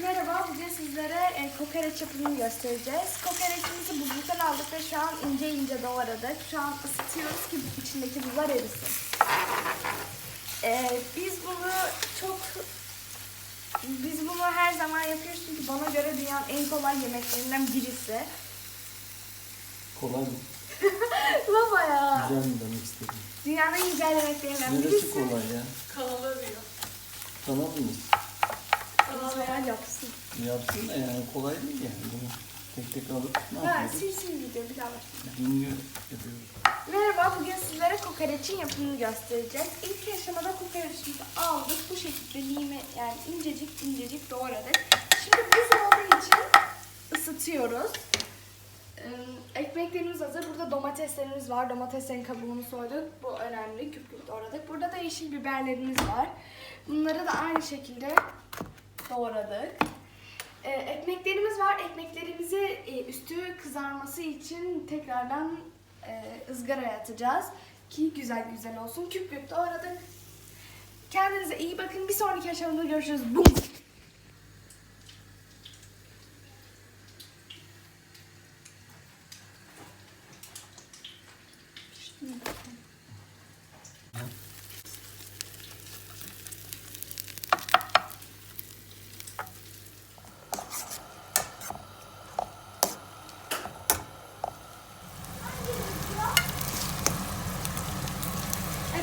Merhaba, bugün sizlere e, kokoreç yapımını göstereceğiz. Kokoreçimizi buzluktan aldık ve şu an ince ince doğradık. Şu an ısıtıyoruz ki içindeki buzlar erisin. E, biz bunu çok... Biz bunu her zaman yapıyoruz çünkü bana göre dünyanın en kolay yemeklerinden birisi. Kolay mı? Baba ya. Güzel mi demek istedim? Dünyanın en güzel yemeklerinden Neresi birisi. kolay ya? Kanalı diyor. Kanal mıyız? Yapsın. Yapsın da yani kolay değil yani. Bunu tek tek alıp ne Ha, yapıyoruz? sil sil video bir daha başlayalım. Dinliyor yapıyoruz. Merhaba, bugün sizlere kokoreçin yapımını göstereceğiz. İlk aşamada kokoreçimizi aldık. Bu şekilde lime yani incecik incecik doğradık. Şimdi buz olduğu için ısıtıyoruz. Ee, Ekmeklerimiz hazır. Burada domateslerimiz var. Domateslerin kabuğunu soyduk. Bu önemli. Küp küp doğradık. Burada da yeşil biberlerimiz var. Bunları da aynı şekilde doğradık. Ee, ekmeklerimiz var. Ekmeklerimizi e, üstü kızarması için tekrardan e, ızgaraya atacağız. Ki güzel güzel olsun. Küp küp doğradık. Kendinize iyi bakın. Bir sonraki aşamada görüşürüz. Bum!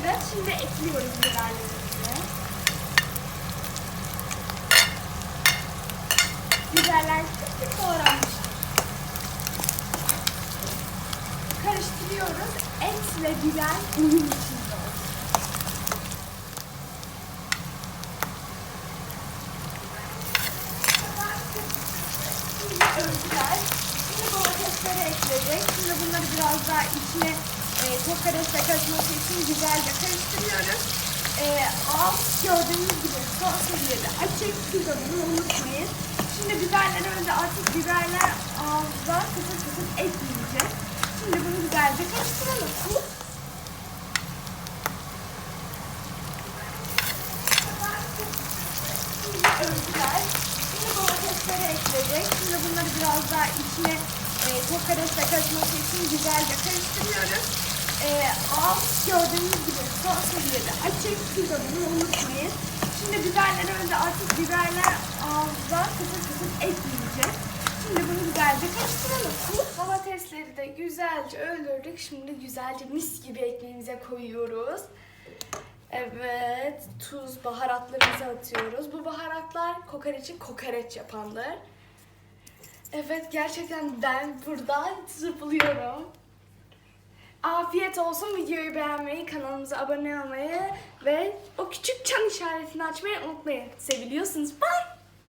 Evet, şimdi ekliyoruz biberlerimizi. Biberler küp küp doğranmıştır. Karıştırıyoruz. Et ve biber uyum içinde olsun. Şimdi domatesleri ekledik. Şimdi bunları biraz daha içine e, kokoreçle karışması için güzelce karıştırıyoruz. E, alt gördüğünüz gibi son seviyede açık bunu unutmayın. Şimdi biberleri önce artık biberler ağızda kısır kısır ekleyecek. Şimdi bunu güzelce karıştıralım. Şimdi domatesleri ekledik. Şimdi bunları biraz daha içine kokoreçle karışması için güzelce karıştırıyoruz. E, alt gördüğünüz gibi son seviyede açık. Bunu unutmayın. Şimdi biberleri önce artık biberler ağızda kısır kısır ekleyecek. Şimdi bunu güzelce karıştıralım. Domatesleri de güzelce öldürdük. Şimdi güzelce mis gibi ekmeğimize koyuyoruz. Evet, tuz, baharatlarımızı atıyoruz. Bu baharatlar kokoreçi kokoreç yapandır. Evet, gerçekten ben burada zıplıyorum. Afiyet olsun. Videoyu beğenmeyi, kanalımıza abone olmayı ve o küçük çan işaretini açmayı unutmayın. Seviliyorsunuz. Bye.